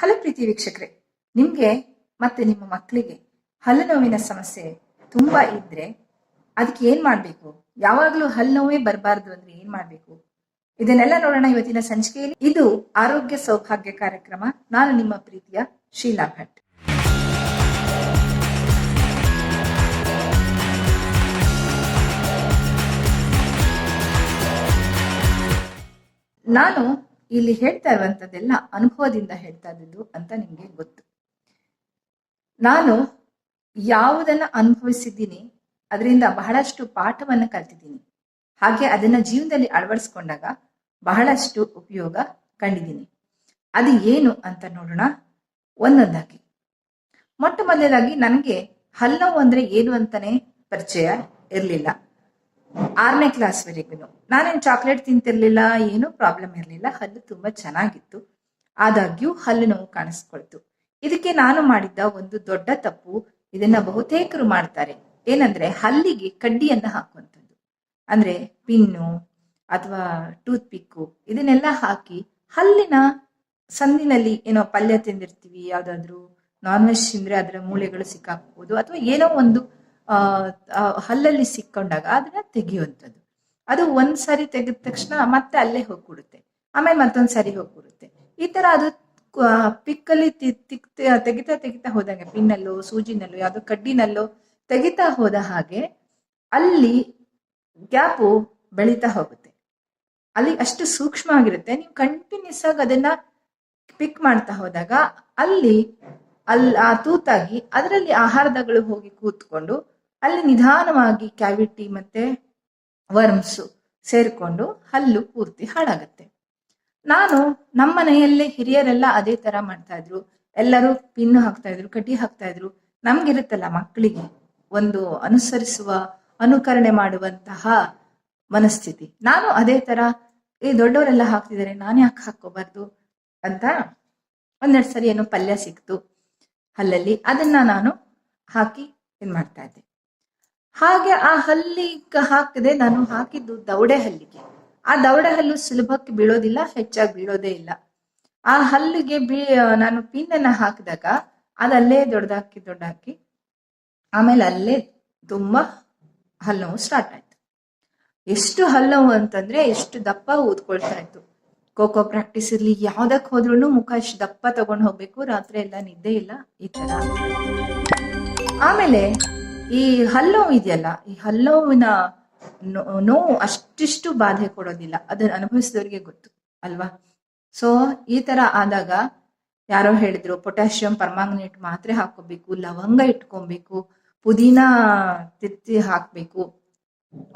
Hello ಪ್ರೀತಿ ವೀಕ್ಷಕರೇ, ನಿಮಗೆ ಮತ್ತೆ ನಿಮ್ಮ ಮಕ್ಕಳಿಗೆ ಹಲ್ಲು ನೋವಿನ ಸಮಸ್ಯೆ ತುಂಬಾ ಇದ್ರೆ ಅದಕ್ಕೆ ಏನ್ ಮಾಡ್ಬೇಕು? ಯಾವಾಗಲೂ ಹಲ್ಲು ನೋವೇ ಬರಬಾರ್ದು ಅಂದ್ರೆ ಏನ್ ಮಾಡ್ಬೇಕು? ಇದನ್ನೆಲ್ಲ ನೋಡೋಣ ಇವತ್ತಿನ ಸಂಚಿಕೆಯಲ್ಲಿ. ಇದು ಆರೋಗ್ಯ ಸೌಭಾಗ್ಯ ಕಾರ್ಯಕ್ರಮ. ನಾನು ನಿಮ್ಮ ಪ್ರೀತಿಯ ಶೀಲಾ ಭಟ್. ನಾನು ಇಲ್ಲಿ ಹೇಳ್ತಾ ಇರುವಂತದ್ದೆಲ್ಲ ಅನುಭವದಿಂದ ಹೇಳ್ತಾ ಇದ್ದದ್ದು ಅಂತ ನಿಮ್ಗೆ ಗೊತ್ತು. ನಾನು ಯಾವುದನ್ನ ಅನುಭವಿಸಿದ್ದೀನಿ, ಅದರಿಂದ ಬಹಳಷ್ಟು ಪಾಠವನ್ನು ಕಲ್ತಿದ್ದೀನಿ. ಹಾಗೆ ಅದನ್ನ ಜೀವನದಲ್ಲಿ ಅಳವಡಿಸ್ಕೊಂಡಾಗ ಬಹಳಷ್ಟು ಉಪಯೋಗ ಕಂಡಿದ್ದೀನಿ. ಅದು ಏನು ಅಂತ ನೋಡೋಣ. ಒಂದೊಂದಾಗಿ. ಮೊಟ್ಟ ಮೊದಲಾಗಿ ನನಗೆ ಹಲ್ಲೋ ಅಂದ್ರೆ ಏನು ಅಂತಾನೆ ಪರಿಚಯ ಇರಲಿಲ್ಲ. ಆರನೇ ಕ್ಲಾಸ್ವರೆಗೂ ನಾನೇನು ಚಾಕ್ಲೇಟ್ ತಿಂತಿರ್ಲಿಲ್ಲ, ಏನೂ ಪ್ರಾಬ್ಲಮ್ ಇರಲಿಲ್ಲ. ಹಲ್ಲು ತುಂಬಾ ಚೆನ್ನಾಗಿತ್ತು. ಆದಾಗ್ಯೂ ಹಲ್ಲು ನೋವು ಕಾಣಿಸ್ಕೊಳ್ತು. ಇದಕ್ಕೆ ನಾನು ಮಾಡಿದ್ದ ಒಂದು ದೊಡ್ಡ ತಪ್ಪು. ಇದನ್ನ ಬಹುತೇಕರು ಮಾಡ್ತಾರೆ. ಏನಂದ್ರೆ ಹಲ್ಲಿಗೆ ಕಡ್ಡಿಯನ್ನ ಹಾಕುವಂಥದ್ದು. ಅಂದ್ರೆ ಪಿನ್ನು ಅಥವಾ ಟೂತ್ ಪಿಕ್ಕು ಇದನ್ನೆಲ್ಲ ಹಾಕಿ ಹಲ್ಲಿನ ಸಂದಿನಲ್ಲಿ ಏನೋ ಪಲ್ಯ ತಿಂದಿರ್ತೀವಿ, ಯಾವ್ದಾದ್ರು ನಾನ್ ವೆಜ್ ತಿಂದ್ರೆ ಅದರ ಮೂಳೆಗಳು ಸಿಕ್ಕಾಕ್ಬೋದು, ಅಥವಾ ಏನೋ ಒಂದು ಹಲ್ಲಲ್ಲಿ ಸಿಕ್ಕೊಂಡಾಗ ಅದನ್ನ ತೆಗೆಯುವಂಥದ್ದು. ಅದು ಒಂದ್ ಸಾರಿ ತೆಗೆದ ತಕ್ಷಣ ಮತ್ತೆ ಅಲ್ಲೇ ಹೋಗ್ಬಿಡುತ್ತೆ. ಆಮೇಲೆ ಮತ್ತೊಂದ್ ಸಾರಿ ಹೋಗ್ಬಿಡುತ್ತೆ. ಈ ತರ ಅದು ಪಿಕ್ಕಲ್ಲಿ ತೆಗಿತಾ ತೆಗಿತಾ ಹೋದಂಗೆ ಪಿನ್ನಲ್ಲೋ, ಸೂಜಿನಲ್ಲೋ, ಯಾವುದೋ ಕಡ್ಡಿನಲ್ಲೋ ತೆಗಿತಾ ಹೋದ ಹಾಗೆ ಅಲ್ಲಿ ಗ್ಯಾಪು ಬೆಳೀತಾ ಹೋಗುತ್ತೆ. ಅಲ್ಲಿ ಅಷ್ಟು ಸೂಕ್ಷ್ಮ ಆಗಿರುತ್ತೆ ನೀವು ಕಂಟಿನ್ಯೂಸ್ ಆಗಿ ಅದನ್ನ ಪಿಕ್ ಮಾಡ್ತಾ ಹೋದಾಗ ಅಲ್ಲಿ ಅಲ್ಲಿ ಆ ತೂತಾಗಿ ಅದರಲ್ಲಿ ಆಹಾರದಗಳು ಹೋಗಿ ಕೂತ್ಕೊಂಡು ಅಲ್ಲಿ ನಿಧಾನವಾಗಿ ಕ್ಯಾವಿಟಿ ಮತ್ತೆ ವರ್ಮ್ಸ್ ಸೇರಿಕೊಂಡು ಹಲ್ಲು ಪೂರ್ತಿ ಹಾಳಾಗತ್ತೆ. ನಾನು ನಮ್ಮ ಮನೆಯಲ್ಲೇ ಹಿರಿಯರೆಲ್ಲ ಅದೇ ತರ ಮಾಡ್ತಾ ಇದ್ರು. ಎಲ್ಲರೂ ಪಿನ್ನು ಹಾಕ್ತಾ ಇದ್ರು ಕಟ್ಟಿ ಹಾಕ್ತಾ ಇದ್ರು. ನಮ್ಗಿರುತ್ತಲ್ಲ ಮಕ್ಕಳಿಗೆ ಒಂದು ಅನುಸರಿಸುವ, ಅನುಕರಣೆ ಮಾಡುವಂತಹ ಮನಸ್ಥಿತಿ. ನಾನು ಅದೇ ತರ ಈ ದೊಡ್ಡವರೆಲ್ಲ ಹಾಕ್ತಿದ್ದಾರೆ ನಾನು ಯಾಕೆ ಹಾಕೋಬಾರ್ದು ಅಂತ ಒಂದೆರಡು ಸರಿ ಏನೋ ಪಲ್ಯ ಸಿಕ್ತು ಹಲ್ಲಲ್ಲಿ. ಅದನ್ನ ನಾನು ಹಾಕಿ ಇದ್ ಮಾಡ್ತಾ ಇದ್ದೆ. ಹಾಗೆ ಆ ಹಲ್ಲಿಗೆ ಹಾಕದೆ, ನಾನು ಹಾಕಿದ್ದು ದವಡೆ ಹಲ್ಲಿಗೆ. ಆ ದವಡೆ ಹಲ್ಲು ಸುಲಭಕ್ಕೆ ಬೀಳೋದಿಲ್ಲ, ಹೆಚ್ಚಾಗಿ ಬೀಳೋದೇ ಇಲ್ಲ. ಆ ಹಲ್ಲಿಗೆ ಬೀ ನಾನು ಪಿನ್ನನ್ನ ಹಾಕಿದಾಗ ಅದಲ್ಲೇ ದೊಡ್ಡದಾಕಿ ದೊಡ್ಡಾಕಿ ಆಮೇಲೆ ಅಲ್ಲೇ ತುಂಬಾ ಹಲ್ಲು ಸ್ಟಾರ್ಟ್ ಆಯ್ತು. ಎಷ್ಟು ಹಲ್ಲು ಅಂತಂದ್ರೆ ಎಷ್ಟು ದಪ್ಪ ಊದ್ಕೊಳ್ತಾ ಇತ್ತು. ಖೋಖೋ ಪ್ರಾಕ್ಟೀಸ್ ಇರ್ಲಿ, ಯಾವ್ದಕ್ ಹೋದ್ರೂ ಮುಖ ಎಷ್ಟು ದಪ್ಪ ತಗೊಂಡ್ ಹೋಗ್ಬೇಕು, ರಾತ್ರಿ ಎಲ್ಲ ನಿದ್ದೆ ಇಲ್ಲ, ಈ ತರ ಆಮೇಲೆ ಈ ಹಲ್ಲೋವು ಇದೆಯಲ್ಲ, ಈ ಹಲ್ಲೋವಿನ ನೋವು ಅಷ್ಟಿಷ್ಟು ಬಾಧೆ ಕೊಡೋದಿಲ್ಲ. ಅದನ್ನ ಅನುಭವಿಸಿದವರಿಗೆ ಗೊತ್ತು, ಅಲ್ವಾ? ಸೊ ಈ ತರ ಆದಾಗ ಯಾರೋ ಹೇಳಿದ್ರು, ಪೊಟ್ಯಾಷಿಯಂ ಪರ್ಮಾಂಗನೇಟ್ ಮಾತ್ರೆ ಹಾಕೋಬೇಕು ಲವಂಗ ಇಟ್ಕೊಬೇಕು, ಪುದೀನ ತಿತ್ತಿ ಹಾಕ್ಬೇಕು,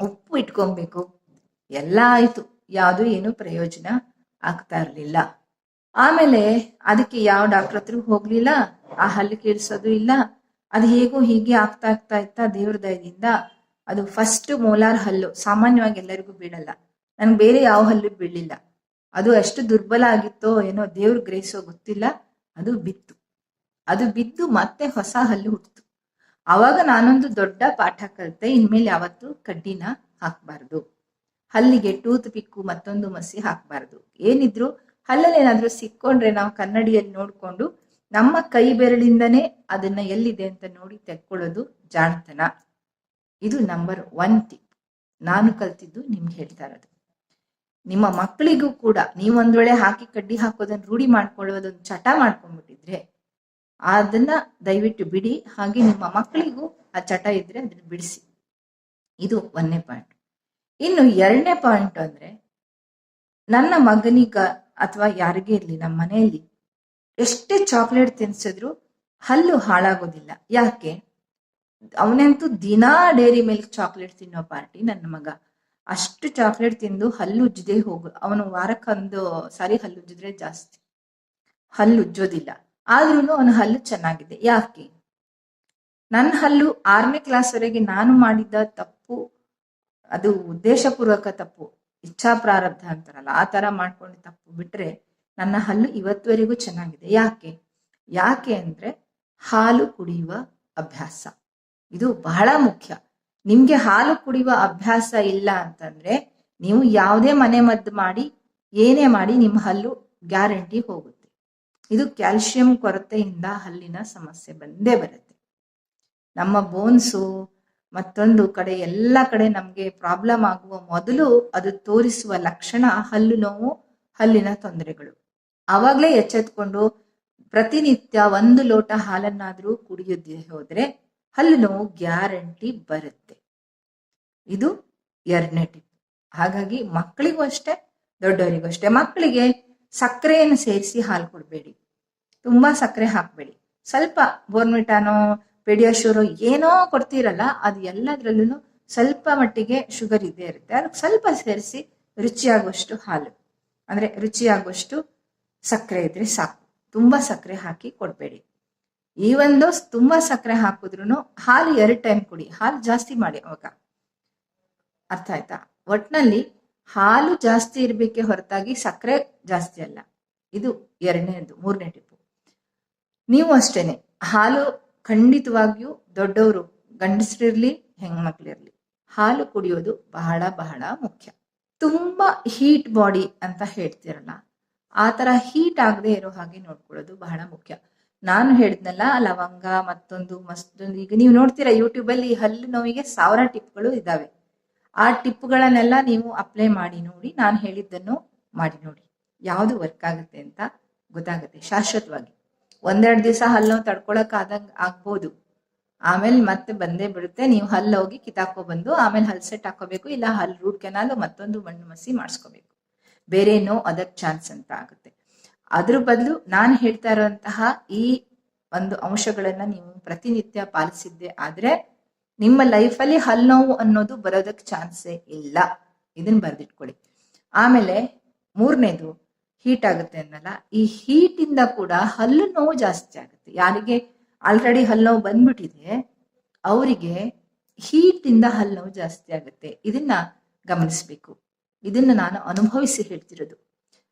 ಉಪ್ಪು ಇಟ್ಕೊಬೇಕು, ಎಲ್ಲ ಆಯ್ತು. ಯಾವುದು ಏನು ಪ್ರಯೋಜನ ಆಗ್ತಾ ಇರ್ಲಿಲ್ಲ. ಆಮೇಲೆ ಅದಕ್ಕೆ ಯಾವ ಡಾಕ್ಟರ್ ಹತ್ರ ಹೋಗ್ಲಿಲ್ಲ, ಆ ಹಲ್ಲು ಕೇಳಿಸೋದು ಇಲ್ಲ ಅದು ಹೇಗೋ ಹೀಗೆ ಆಗ್ತಾ ಆಗ್ತಾ ಇತ್ತಾ ದೇವ್ರ ದಯದಿಂದ ಅದು ಫಸ್ಟ್ ಮೋಲಾರ್ ಹಲ್ಲು. ಸಾಮಾನ್ಯವಾಗಿ ಎಲ್ಲರಿಗೂ ಬೀಳಲ್ಲ. ನನ್ಗೆ ಬೇರೆ ಯಾವ ಹಲ್ಲು ಬೀಳಿಲ್ಲ. ಅದು ಅಷ್ಟು ದುರ್ಬಲ ಆಗಿತ್ತೋ ಏನೋ ದೇವ್ರ ಗ್ರಹಿಸೋ ಗೊತ್ತಿಲ್ಲ. ಅದು ಬಿತ್ತು. ಅದು ಬಿದ್ದು ಮತ್ತೆ ಹೊಸ ಹಲ್ಲು ಹುಟ್ಟಿತು ಅವಾಗ ನಾನೊಂದು ದೊಡ್ಡ ಪಾಠ ಕಲಿತೆ. ಇನ್ಮೇಲೆ ಯಾವತ್ತು ಕಡ್ಡಿನ ಹಾಕ್ಬಾರ್ದು. ಹಲ್ಲಿಗೆ ಟೂತ್ ಪಿಕ್ಕು ಮತ್ತೊಂದು ಮಸಿ ಹಾಕ್ಬಾರ್ದು. ಏನಿದ್ರು ಹಲ್ಲಲ್ಲಿ ಏನಾದ್ರೂ ಸಿಕ್ಕೊಂಡ್ರೆ ನಾವು ಕನ್ನಡಿಯಲ್ಲಿ ನೋಡ್ಕೊಂಡು ನಮ್ಮ ಕೈ ಬೆರಳಿಂದನೇ ಅದನ್ನ ಎಲ್ಲಿದೆ ಅಂತ ನೋಡಿ ತೆಕ್ಕೊಳ್ಳೋದು ಜಾಣತನ. ಇದು ನಂಬರ್ ಒನ್ ಟಿಪ್ ನಾನು ಕಲ್ತಿದ್ದು ನಿಮ್ಗೆ ಹೇಳ್ತಾ ಇರೋದು. ನಿಮ್ಮ ಮಕ್ಕಳಿಗೂ ಕೂಡ ನೀವು ಒಂದ್ ವೇಳೆ ಹಾಕಿ ಕಡ್ಡಿ ಹಾಕೋದನ್ನ ರೂಢಿ ಮಾಡ್ಕೊಳ್ಳೋದನ್ನ ಚಟ ಮಾಡ್ಕೊಂಡ್ಬಿಟ್ಟಿದ್ರೆ ಅದನ್ನ ದಯವಿಟ್ಟು ಬಿಡಿ. ಹಾಗೆ ನಿಮ್ಮ ಮಕ್ಕಳಿಗೂ ಆ ಚಟ ಇದ್ರೆ ಅದನ್ನ ಬಿಡಿಸಿ. ಇದು ಒಂದನೇ ಪಾಯಿಂಟ್ ಇನ್ನು ಎರಡನೇ ಪಾಯಿಂಟ್ ಅಂದ್ರೆ ನನ್ನ ಮಗನಿಗ ಅಥವಾ ಯಾರಿಗೇ ಇರ್ಲಿ ನಮ್ಮ ಮನೆಯಲ್ಲಿ ಎಷ್ಟೇ ಚಾಕ್ಲೇಟ್ ತಿನ್ಸಿದ್ರು ಹಲ್ಲು ಹಾಳಾಗೋದಿಲ್ಲ. ಯಾಕೆ? ಅವನಂತೂ ದಿನಾ ಡೈರಿ ಮಿಲ್ಕ್ ಚಾಕ್ಲೇಟ್ ತಿನ್ನೋ ಪಾರ್ಟಿ ನನ್ನ ಮಗ. ಅಷ್ಟು ಚಾಕ್ಲೇಟ್ ತಿಂದು ಹಲ್ಲು ಉಜ್ಜದೆ ಹೋಗು. ಅವನು ವಾರಕ್ಕೊಂದು ಸಾರಿ ಹಲ್ಲು ಉಜ್ಜಿದ್ರೆ ಜಾಸ್ತಿ. ಹಲ್ಲು ಉಜ್ಜೋದಿಲ್ಲ. ಆದ್ರೂ ಅವನ ಹಲ್ಲು ಚೆನ್ನಾಗಿದೆ. ಯಾಕೆ? ನನ್ನ ಹಲ್ಲು ಆರನೇ ಕ್ಲಾಸ್ವರೆಗೆ ನಾನು ಮಾಡಿದ್ದ ತಪ್ಪು, ಅದು ಉದ್ದೇಶಪೂರ್ವಕ ತಪ್ಪು ಇಚ್ಛಾ ಪ್ರಾರಬ್ಧ ಅಂತಾರಲ್ಲ, ಆ ತರ ಮಾಡ್ಕೊಂಡು ತಪ್ಪು ಬಿಟ್ರೆ ನನ್ನ ಹಲ್ಲು ಇವತ್ತುವರೆಗೂ ಚೆನ್ನಾಗಿದೆ. ಯಾಕೆ? ಯಾಕೆ ಅಂದ್ರೆ ಹಾಲು ಕುಡಿಯುವ ಅಭ್ಯಾಸ. ಇದು ಬಹಳ ಮುಖ್ಯ. ನಿಮ್ಗೆ ಹಾಲು ಕುಡಿಯುವ ಅಭ್ಯಾಸ ಇಲ್ಲ ಅಂತಂದ್ರೆ ನೀವು ಯಾವುದೇ ಮನೆ ಮದ್ದು ಮಾಡಿ, ಏನೇ ಮಾಡಿ ನಿಮ್ಮ ಹಲ್ಲು ಗ್ಯಾರಂಟಿ ಹೋಗುತ್ತೆ. ಇದು ಕ್ಯಾಲ್ಸಿಯಂ ಕೊರತೆಯಿಂದ ಹಲ್ಲಿನ ಸಮಸ್ಯೆ ಬಂದೇ ಬರುತ್ತೆ. ನಮ್ಮ ಬೋನ್ಸು, ಮತ್ತೊಂದು ಕಡೆ, ಎಲ್ಲ ಕಡೆ ನಮಗೆ ಪ್ರಾಬ್ಲಮ್ ಆಗುವ ಮೊದಲು ಅದು ತೋರಿಸುವ ಲಕ್ಷಣ ಹಲ್ಲು ನೋವು, ಹಲ್ಲಿನ ತೊಂದರೆಗಳು. ಆವಾಗಲೇ ಎಚ್ಚೆತ್ಕೊಂಡು ಪ್ರತಿನಿತ್ಯ ಒಂದು ಲೋಟ ಹಾಲನ್ನಾದರೂ ಕುಡಿಯೋದೇ ಹೋದ್ರೆ ಹಲ್ಲು ನೋವು ಗ್ಯಾರಂಟಿ ಬರುತ್ತೆ. ಇದು ಎರಡನೇ ಟಿಪ್. ಹಾಗಾಗಿ ಮಕ್ಕಳಿಗೂ ಅಷ್ಟೇ, ದೊಡ್ಡವರಿಗೂ ಅಷ್ಟೇ. ಮಕ್ಕಳಿಗೆ ಸಕ್ಕರೆಯನ್ನು ಸೇರಿಸಿ ಹಾಲು ಕೊಡಬೇಡಿ. ತುಂಬಾ ಸಕ್ಕರೆ ಹಾಕಬೇಡಿ. ಸ್ವಲ್ಪ ಬೋರ್ಮಿಟಾನೋ, ಪೆಡಿಯಾಶೂರೋ ಏನೋ ಕೊಡ್ತೀರಲ್ಲ, ಅದು ಎಲ್ಲದರಲ್ಲೂ ಸ್ವಲ್ಪ ಮಟ್ಟಿಗೆ ಶುಗರ್ ಇದ್ದೇ ಇರುತ್ತೆ. ಅದಕ್ಕೆ ಸ್ವಲ್ಪ ಸೇರಿಸಿ ರುಚಿಯಾಗುವಷ್ಟು ಹಾಲು. ಅಂದ್ರೆ ರುಚಿಯಾಗುವಷ್ಟು ಸಕ್ಕರೆ ಇದ್ರೆ ಸಾಕು. ತುಂಬಾ ಸಕ್ಕರೆ ಹಾಕಿ ಕೊಡಬೇಡಿ. ಈ ಒಂದು ತುಂಬಾ ಸಕ್ಕರೆ ಹಾಕಿದ್ರು ಹಾಲು ಎರಡು ಟೈಮ್ ಕುಡಿ. ಹಾಲು ಜಾಸ್ತಿ ಮಾಡಿ ಅವಾಗ. ಅರ್ಥ ಆಯ್ತಾ? ಒಟ್ನಲ್ಲಿ ಹಾಲು ಜಾಸ್ತಿ ಇರಬೇಕೆ ಹೊರತಾಗಿ ಸಕ್ಕರೆ ಜಾಸ್ತಿ ಅಲ್ಲ. ಇದು ಎರಡನೇದು, ಮೂರನೇ ಟಿಪ್ಪು ನೀವು ಅಷ್ಟೇನೆ. ಹಾಲು ಖಂಡಿತವಾಗಿಯೂ ದೊಡ್ಡವರು, ಗಂಡಸರಿರ್ಲಿ, ಹೆಣ್ಮಕ್ಳಿರ್ಲಿ, ಹಾಲು ಕುಡಿಯೋದು ಬಹಳ ಬಹಳ ಮುಖ್ಯ. ತುಂಬಾ ಹೀಟ್ ಬಾಡಿ ಅಂತ ಹೇಳ್ತಿರಲ್ಲ ಆ ತರ ಹೀಟ್ ಆಗದೆ ಇರೋ ಹಾಗೆ ನೋಡ್ಕೊಳ್ಳೋದು ಬಹಳ ಮುಖ್ಯ. ನಾನು ಹೇಳಿದ್ನಲ್ಲ, ಲವಂಗ ಮತ್ತೊಂದು ಮಸ್ತೊಂದು ಈಗ ನೀವು ನೋಡ್ತೀರಾ ಯೂಟ್ಯೂಬ್ ಅಲ್ಲಿ ಹಲ್ಲು ನೋವಿಗೆ ಸಾವಿರ ಟಿಪ್ಗಳು ಇದಾವೆ. ಆ ಟಿಪ್ಗಳನ್ನೆಲ್ಲ ನೀವು ಅಪ್ಲೈ ಮಾಡಿ ನೋಡಿ, ನಾನು ಹೇಳಿದ್ದನ್ನು ಮಾಡಿ ನೋಡಿ. ಯಾವುದು ವರ್ಕ್ ಆಗುತ್ತೆ ಅಂತ ಗೊತ್ತಾಗುತ್ತೆ, ಶಾಶ್ವತವಾಗಿ. ಒಂದೆರಡು ದಿವಸ ಹಲ್ಲು ತಡ್ಕೊಳಕ್ ಆದಂಗ್ ಆಗ್ಬೋದು. ಆಮೇಲೆ ಮತ್ತೆ ಬಂದೇ ಬಿಡುತ್ತೆ, ನೀವು ಹಲ್ಲು ಹೋಗಿ ಕಿತ್ತಾಕೊ ಬಂದು ಆಮೇಲೆ ಹಲ್ ಸೆಟ್ ಹಾಕೋಬೇಕು, ಇಲ್ಲ ಹಲ್ ರೂಟ್ ಕೆನಾಲ್ ಮತ್ತೊಂದು ಮಣ್ಣು ಮಸಿ ಮಾಡಿಸ್ಕೋಬೇಕು. ಬೇರೆ ನೋ ಅದಕ್ಕೆ ಚಾನ್ಸ್ ಅಂತ ಆಗುತ್ತೆ. ಅದ್ರ ಬದಲು ನಾನು ಹೇಳ್ತಾ ಇರುವಂತಹ ಈ ಒಂದು ಅಂಶಗಳನ್ನ ನೀವು ಪ್ರತಿನಿತ್ಯ ಪಾಲಿಸಿದ್ದೆ ಆದ್ರೆ ನಿಮ್ಮ ಲೈಫಲ್ಲಿ ಹಲ್ಲು ನೋವು ಅನ್ನೋದು ಬರೋದಕ್ಕೆ ಚಾನ್ಸೇ ಇಲ್ಲ. ಇದನ್ನ ಬರೆದಿಟ್ಕೊಳ್ಳಿ. ಆಮೇಲೆ ಮೂರನೇದು ಹೀಟ್ ಆಗುತ್ತೆ ಅನ್ನಲ್ಲ, ಈ ಹೀಟ್ ಇಂದ ಕೂಡ ಹಲ್ಲು ನೋವು ಜಾಸ್ತಿ ಆಗುತ್ತೆ. ಯಾರಿಗೆ ಆಲ್ರೆಡಿ ಹಲ್ಲು ನೋವು ಬಂದ್ಬಿಟ್ಟಿದೆ, ಅವರಿಗೆ ಹೀಟ್ ಇಂದ ಹಲ್ಲು ನೋವು ಜಾಸ್ತಿ ಆಗುತ್ತೆ. ಇದನ್ನ ಗಮನಿಸ್ಬೇಕು. ಇದನ್ನ ನಾನು ಅನುಭವಿಸಿ ಹೇಳ್ತಿರೋದು.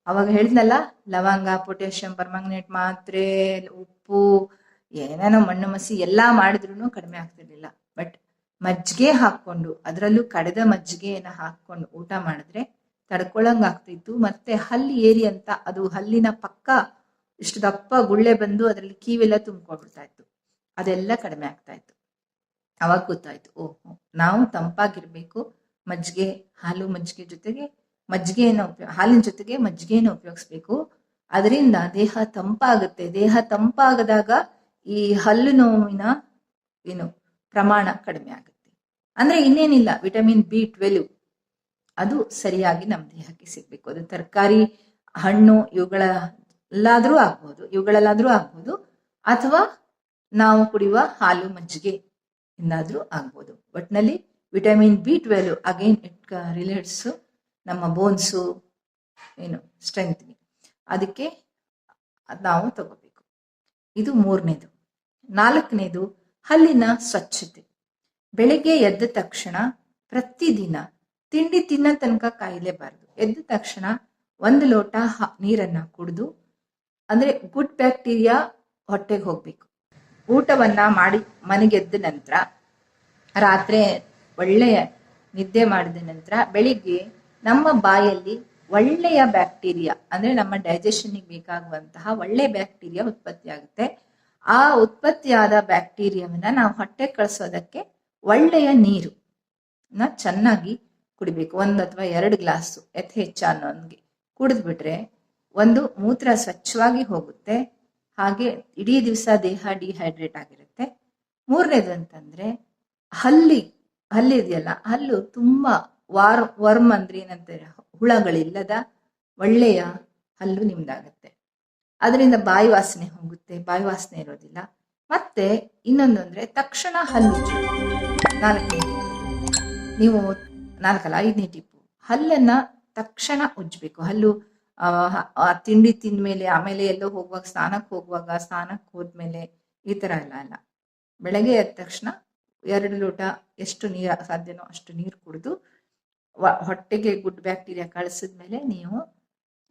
ಅವಾಗ ಹೇಳಿದ್ನಲ್ಲ, ಲವಂಗ, ಪೊಟ್ಯಾಷಿಯಂ, ಪರ್ಮಾಂಗನೇಟ್, ಮಾತ್ರೆ, ಉಪ್ಪು, ಏನೇನೋ ಮಣ್ಣು ಮಸಿ ಎಲ್ಲಾ ಮಾಡಿದ್ರು ಕಡಿಮೆ ಆಗ್ತಿರ್ಲಿಲ್ಲ. ಬಟ್ ಮಜ್ಜಿಗೆ ಹಾಕೊಂಡು ಅದರಲ್ಲೂ ಕಡೆದ ಮಜ್ಜಿಗೆಯನ್ನ ಹಾಕೊಂಡು ಊಟ ಮಾಡಿದ್ರೆ ತಡ್ಕೊಳಂಗ್ ಆಗ್ತಿತ್ತು. ಮತ್ತೆ ಹಲ್ಲಿ ಏರಿ ಅಂತ, ಅದು ಹಲ್ಲಿನ ಪಕ್ಕ ಇಷ್ಟು ದಪ್ಪ ಗುಳ್ಳೆ ಬಂದು ಅದರಲ್ಲಿ ಕೀವೆಲ್ಲ ತುಂಬ್ಕೊಂಡ್ಬಿಡ್ತಾ ಇತ್ತು ಅದೆಲ್ಲ ಕಡಿಮೆ ಆಗ್ತಾ ಇತ್ತು ಅವಾಗ ಗೊತ್ತಾಯ್ತು, ಓಹೋ, ನಾವು ತಂಪಾಗಿರ್ಬೇಕು ಮಜ್ಜಿಗೆ, ಹಾಲು ಮಜ್ಜಿಗೆ ಜೊತೆಗೆ ಮಜ್ಜಿಗೆಯನ್ನು ಉಪಯೋಗ ಹಾಲಿನ ಜೊತೆಗೆ ಮಜ್ಜಿಗೆಯನ್ನು ಉಪಯೋಗಿಸ್ಬೇಕು. ಅದರಿಂದ ದೇಹ ತಂಪಾಗುತ್ತೆ. ದೇಹ ತಂಪಾಗದಾಗ ಈ ಹಲ್ಲು ನೋವಿನ ಏನು ಪ್ರಮಾಣ ಕಡಿಮೆ ಆಗುತ್ತೆ. ಅಂದ್ರೆ ಇನ್ನೇನಿಲ್ಲ. ವಿಟಮಿನ್ ಬಿ ಟ್ವೆಲ್ವ್ ಅದು ಸರಿಯಾಗಿ ನಮ್ಮ ದೇಹಕ್ಕೆ ಸಿಗ್ಬೇಕು. ಅದು ತರಕಾರಿ, ಹಣ್ಣು ಇವುಗಳಲ್ಲಾದ್ರೂ ಆಗ್ಬೋದು. ಇವುಗಳಲ್ಲಾದ್ರೂ ಆಗ್ಬೋದು. ಅಥವಾ ನಾವು ಕುಡಿಯುವ ಹಾಲು ಮಜ್ಜಿಗೆ ಇಂದಾದ್ರೂ ಆಗ್ಬೋದು. ಒಟ್ನಲ್ಲಿ vitamin B twelve again it relates ನಮ್ಮ ಬೋನ್ಸು ಏನು ಸ್ಟ್ರೆಂತ್ಗೆ ಅದಕ್ಕೆ ಅದ್ ನಾವು ತಗೋಬೇಕು. ಇದು ಮೂರನೇದು. ನಾಲ್ಕನೇದು, ಹಲ್ಲಿನ ಸ್ವಚ್ಛತೆ. ಬೆಳಿಗ್ಗೆ ಎದ್ದ ತಕ್ಷಣ ಪ್ರತಿದಿನ ತಿಂಡಿ ತಿನ್ನ ತನಕ ಕಾಯಲೇಬಾರದು. ಎದ್ದ ತಕ್ಷಣ ಒಂದು ಲೋಟ ನೀರನ್ನ ಕುಡಿದು, ಅಂದ್ರೆ ಗುಡ್ ಬ್ಯಾಕ್ಟೀರಿಯಾ ಹೊಟ್ಟೆಗೆ ಹೋಗಬೇಕು. ಊಟವನ್ನ ಮಾಡಿ ಮನೆಗೆದ್ದ ನಂತರ ರಾತ್ರಿ ಒಳ್ಳೆಯ ನಿದ್ದೆ ಮಾಡಿದ ನಂತರ ಬೆಳಿಗ್ಗೆ ನಮ್ಮ ಬಾಯಲ್ಲಿ ಒಳ್ಳೆಯ ಬ್ಯಾಕ್ಟೀರಿಯಾ, ಅಂದ್ರೆ ನಮ್ಮ ಡೈಜೆಷನ್ಗೆ ಬೇಕಾಗುವಂತಹ ಒಳ್ಳೆಯ ಬ್ಯಾಕ್ಟೀರಿಯಾ ಉತ್ಪತ್ತಿ ಆಗುತ್ತೆ. ಆ ಉತ್ಪತ್ತಿಯಾದ ಬ್ಯಾಕ್ಟೀರಿಯಾವನ್ನ ನಾವು ಹೊಟ್ಟೆ ಕಳಿಸೋದಕ್ಕೆ ಒಳ್ಳೆಯ ನೀರು ನ ಚೆನ್ನಾಗಿ ಕುಡಿಬೇಕು. ಒಂದು ಅಥವಾ ಎರಡು ಗ್ಲಾಸು ಯಥೇಚ್ಛ ಅನ್ನೋಂಗೆ ಕುಡಿದ್ಬಿಟ್ರೆ ಒಂದು ಮೂತ್ರ ಸ್ವಚ್ಛವಾಗಿ ಹೋಗುತ್ತೆ. ಹಾಗೆ ಇಡೀ ದಿವಸ ದೇಹ ಡಿಹೈಡ್ರೇಟ್ ಆಗಿರುತ್ತೆ. ಮೂರನೇದು ಅಂತಂದ್ರೆ ಹಲ್ಲಿ ಹಲ್ಲಿದೆಯಲ್ಲ ಹಲ್ಲು ತುಂಬಾ ವಾರ್, ವರ್ಮ್ ಅಂದ್ರೆ ಏನಂತಾರೆ, ಹುಳಗಳಿಲ್ಲದ ಒಳ್ಳೆಯ ಹಲ್ಲು ನಿಮ್ದಾಗತ್ತೆ. ಅದರಿಂದ ಬಾಯಿ ವಾಸನೆ ಹೋಗುತ್ತೆ, ಬಾಯಿ ವಾಸನೆ ಇರೋದಿಲ್ಲ. ಮತ್ತೆ ಇನ್ನೊಂದು ಅಂದ್ರೆ ತಕ್ಷಣ ಹಲ್ಲು ನಾಲ್ಕು ನೀವು ನಾಲ್ಕಲ್ಲ, ಐದನೇ ಟಿಪ್ಪು. ಹಲ್ಲನ್ನ ತಕ್ಷಣ ಉಜ್ಬೇಕು ಹಲ್ಲು ಆ, ತಿಂಡಿ ತಿಂದ್ಮೇಲೆ, ಆಮೇಲೆ ಎಲ್ಲೋ ಹೋಗುವಾಗ, ಸ್ನಾನಕ್ಕೆ ಹೋಗುವಾಗ, ಸ್ನಾನಕ್ಕೆ ಹೋದ್ಮೇಲೆ ಈ ತರ ಎಲ್ಲ ಅಲ್ಲ. ಬೆಳಗ್ಗೆ ಎದ್ದ ತಕ್ಷಣ ಎರಡು ಲೋಟ ಎಷ್ಟು ನೀರು ಸಾಧ್ಯನೋ ಅಷ್ಟು ನೀರು ಕುಡಿದು ಹೊಟ್ಟೆಗೆ ಗುಡ್ ಬ್ಯಾಕ್ಟೀರಿಯಾ ಕಳಿಸಿದ ಮೇಲೆ ನೀವು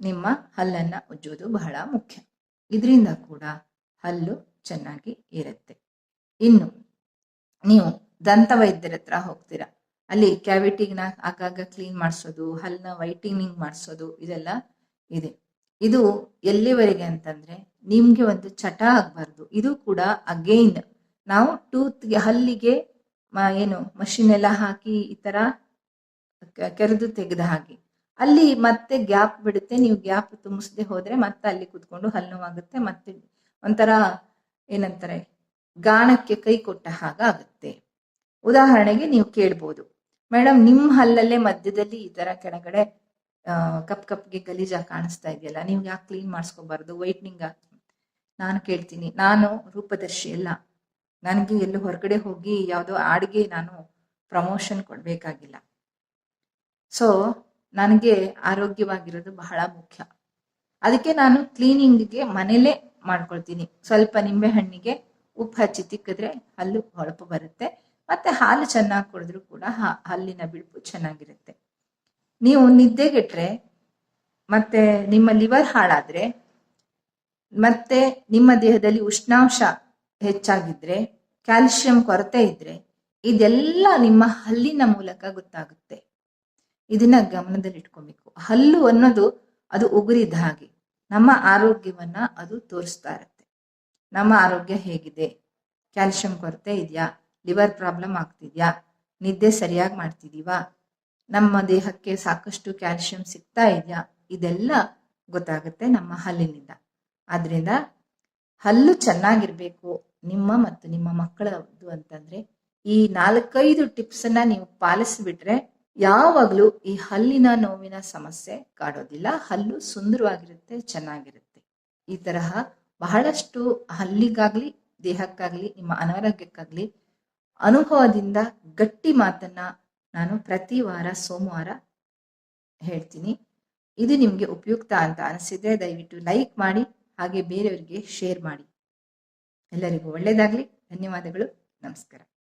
ನಿಮ್ಮ ಹಲ್ಲನ್ನು ಉಜ್ಜೋದು ಬಹಳ ಮುಖ್ಯ. ಇದರಿಂದ ಕೂಡ ಹಲ್ಲು ಚೆನ್ನಾಗಿ ಇರುತ್ತೆ ಇನ್ನು ನೀವು ದಂತ ವೈದ್ಯರ ಹತ್ರ ಹೋಗ್ತೀರಾ. ಅಲ್ಲಿ ಕ್ಯಾವಿಟಿಗ್ನ ಆಗಾಗ ಕ್ಲೀನ್ ಮಾಡಿಸೋದು ಹಲ್ಲನ್ನ ವೈಟಿನಿಂಗ್ ಮಾಡಿಸೋದು ಇದೆಲ್ಲ ಇದೆ. ಇದು ಎಲ್ಲಿವರೆಗೆ ಅಂತಂದ್ರೆ ನಿಮ್ಗೆ ಒಂದು ಚಟ ಆಗಬಾರ್ದು. ಇದು ಕೂಡ ಅಗೈನ್ ನಾವು ಟೂತ್ಗೆ ಹಲ್ಲಿಗೆ ಏನು ಮಷಿನ್ ಎಲ್ಲ ಹಾಕಿ ಈ ತರ ಕೆರೆದು ತೆಗೆದ ಹಾಗೆ. ಅಲ್ಲಿ ಮತ್ತೆ ಗ್ಯಾಪ್ ಬಿಡುತ್ತೆ. ನೀವು ಗ್ಯಾಪ್ ತುಂಬಿಸದೆ ಹೋದ್ರೆ ಮತ್ತೆ ಅಲ್ಲಿ ಕುತ್ಕೊಂಡು ಹಲ್ಲು ನೋವಾಗುತ್ತೆ ಮತ್ತೆ ಒಂಥರ ಏನಂತಾರೆ, ಗಾಣಕ್ಕೆ ಕೈ ಕೊಟ್ಟ ಹಾಗಾಗುತ್ತೆ ಉದಾಹರಣೆಗೆ ನೀವು ಕೇಳ್ಬೋದು ಮೇಡಮ್ ನಿಮ್ಮ ಹಲ್ಲಲ್ಲೇ ಮಧ್ಯದಲ್ಲಿ ಈ ತರ ಕೆಳಗಡೆ ಕಪ್ ಕಪ್ಗೆ ಗಲೀಜಾಗಿ ಕಾಣಿಸ್ತಾ ಇದೆಯಲ್ಲ, ನೀವು ಯಾಕೆ ಕ್ಲೀನ್ ಮಾಡಿಸ್ಕೋಬಾರ್ದು? ವೈಟ್ನಿಂಗ್ ನಾನು ಕೇಳ್ತೀನಿ. ನಾನು ರೂಪದರ್ಶಿ ಅಲ್ಲ. ನನಗೆ ಎಲ್ಲೂ ಹೊರಗಡೆ ಹೋಗಿ ಯಾವುದೋ ಆಡಿಗೆ ನಾನು ಪ್ರಮೋಷನ್ ಕೊಡಬೇಕಾಗಿಲ್ಲ. ಸೊ ನನಗೆ ಆರೋಗ್ಯವಾಗಿರೋದು ಬಹಳ ಮುಖ್ಯ. ಅದಕ್ಕೆ ನಾನು ಕ್ಲೀನಿಂಗ್ಗೆ ಮನೇಲೆ ಮಾಡ್ಕೊಳ್ತೀನಿ. ಸ್ವಲ್ಪ ನಿಂಬೆ ಹಣ್ಣಿಗೆ ಉಪ್ಪು ಹಚ್ಚಿ ತಿಕ್ಕಿದ್ರೆ ಹಲ್ಲು ಹೊಳಪು ಬರುತ್ತೆ. ಮತ್ತೆ ಹಾಲು ಚೆನ್ನಾಗಿ ಕುಡಿದ್ರೂ ಕೂಡ ಹಲ್ಲಿನ ಬಿಳುಪು ಚೆನ್ನಾಗಿರುತ್ತೆ. ನೀವು ನಿದ್ದೆಗೆಟ್ರೆ ಮತ್ತೆ ನಿಮ್ಮ ಲಿವರ್ ಹಾಳಾದ್ರೆ ಮತ್ತೆ ನಿಮ್ಮ ದೇಹದಲ್ಲಿ ಉಷ್ಣಾಂಶ ಹೆಚ್ಚಾಗಿದ್ರೆ, ಕ್ಯಾಲ್ಶಿಯಂ ಕೊರತೆ ಇದ್ರೆ, ಇದೆಲ್ಲ ನಿಮ್ಮ ಹಲ್ಲಿನ ಮೂಲಕ ಗೊತ್ತಾಗುತ್ತೆ. ಇದನ್ನ ಗಮನದಲ್ಲಿಟ್ಕೊಬೇಕು. ಹಲ್ಲು ಅನ್ನೋದು ಅದು ಉಗುರಿದ ಹಾಗೆ. ನಮ್ಮ ಆರೋಗ್ಯವನ್ನ ಅದು ತೋರಿಸ್ತಾ ಇರುತ್ತೆ. ನಮ್ಮ ಆರೋಗ್ಯ ಹೇಗಿದೆ? ಕ್ಯಾಲ್ಶಿಯಂ ಕೊರತೆ ಇದೆಯಾ? ಲಿವರ್ ಪ್ರಾಬ್ಲಮ್ ಆಗ್ತಿದ್ಯಾ? ನಿದ್ದೆ ಸರಿಯಾಗಿ ಮಾಡ್ತಿದೀವಾ? ನಮ್ಮ ದೇಹಕ್ಕೆ ಸಾಕಷ್ಟು ಕ್ಯಾಲ್ಶಿಯಂ ಸಿಗ್ತಾ ಇದೆಯಾ? ಇದೆಲ್ಲ ಗೊತ್ತಾಗುತ್ತೆ ನಮ್ಮ ಹಲ್ಲಿನಿಂದ. ಆದ್ರಿಂದ ಹಲ್ಲು ಚೆನ್ನಾಗಿರ್ಬೇಕು. ನಿಮ್ಮ ಮತ್ತು ನಿಮ್ಮ ಮಕ್ಕಳದ್ದು ಅಂತಂದ್ರೆ, ಈ ನಾಲ್ಕೈದು ಟಿಪ್ಸ್ ಅನ್ನ ನೀವು ಪಾಲಿಸಿಬಿಟ್ರೆ ಯಾವಾಗಲೂ ಈ ಹಲ್ಲಿನ ನೋವಿನ ಸಮಸ್ಯೆ ಕಾಡೋದಿಲ್ಲ, ಹಲ್ಲು ಸುಂದರವಾಗಿರುತ್ತೆ, ಚೆನ್ನಾಗಿರುತ್ತೆ. ಈ ತರಹ ಬಹಳಷ್ಟು ಹಲ್ಲಿಗಾಗ್ಲಿ, ದೇಹಕ್ಕಾಗ್ಲಿ, ನಿಮ್ಮ ಅನಾರೋಗ್ಯಕ್ಕಾಗ್ಲಿ, ಅನುಭವದಿಂದ ಗಟ್ಟಿ ಮಾತನ್ನ ನಾನು ಪ್ರತಿ ವಾರ ಸೋಮವಾರ ಹೇಳ್ತೀನಿ. ಇದು ನಿಮಗೆ ಉಪಯುಕ್ತ ಅಂತ ಅನಿಸಿದ್ರೆ ದಯವಿಟ್ಟು ಲೈಕ್ ಮಾಡಿ, ಹಾಗೆ ಬೇರೆಯವರಿಗೆ ಶೇರ್ ಮಾಡಿ. ಎಲ್ಲರಿಗೂ ಒಳ್ಳೆಯದಾಗಲಿ ಧನ್ಯವಾದಗಳು. ನಮಸ್ಕಾರ.